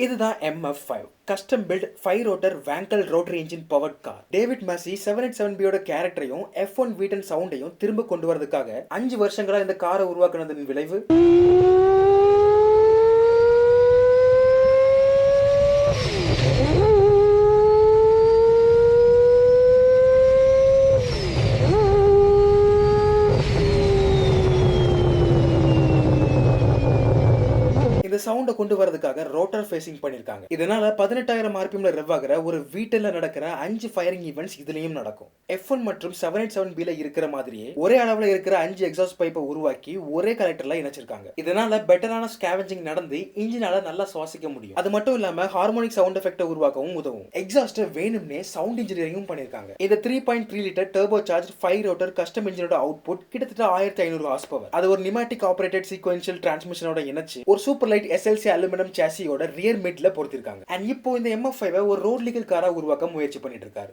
இதுதான் MF five custom built five rotor Wankel rotary engine powered car David மாசி seven eight seven பியோட கேரக்டரையும் F one வீட்டன் சவுண்டையும் திரும்ப கொண்டு வரதுக்காக அஞ்சு வருஷங்களா இந்த காரை உருவாக்குனதன் விளைவு இந்த சவுண்டை கொண்டு வரதுக்காக ரோட்டர் ஃபேசிங் பண்ணியிருக்காங்க இதனால பதினெட்டாயிரம் ஆர்பிஎம்ல ரெவ் ஆகிற ஒரு வீட்டில் நடக்கிற அஞ்சு ஃபயரிங் ஈவெண்ட்ஸ் இதுலயும் நடக்கும். எஃப் ஒன் மற்றும் செவன் எயிட் செவன் பில இருக்கிற மாதிரியே ஒரே அளவுல இருக்கிற அஞ்சு எக்ஸாஸ்ட் பைப்பை உருவாக்கி ஒரே கலெக்டர்ல இணைச்சிருக்காங்க. இதனால பெட்டரான ஸ்கேவெஞ்சிங் நடந்து இன்ஜினால நல்லா சுவாசிக்க முடியும். அது மட்டும் இல்லாம ஹார்மோனிக் சவுண்ட் எஃபெக்ட் உருவாக்கவும் உதவும். எக்ஸாஸ்ட் வேணும்னே சவுண்ட் இன்ஜினியரிங்கும் பண்ணிருக்காங்க. இந்த three point three litre turbocharge five rotor custom இன்ஜினோட அவுட்புட் கிட்டத்தட்ட ஆயிரத்தி ஐநூறு ஹார்ஸ் பவர் அது ஒரு நிமாட்டிக் ஆபரேட்டட் சீக்வென்ஷியல் டிரான்ஸ்மிஷனோட இணைச்சு ஒரு சூப்பர் லைட் எஸ்எல்சி அலுமினியம் சாசியோட ரியர் மிட்ல பொறுத்திருக்காங்க அண்ட் இப்போ இந்த எம்எஃப் ஒரு ரோட் லீகல் காரா உருவாக்க முயற்சி பண்ணிட்டு இருக்காரு.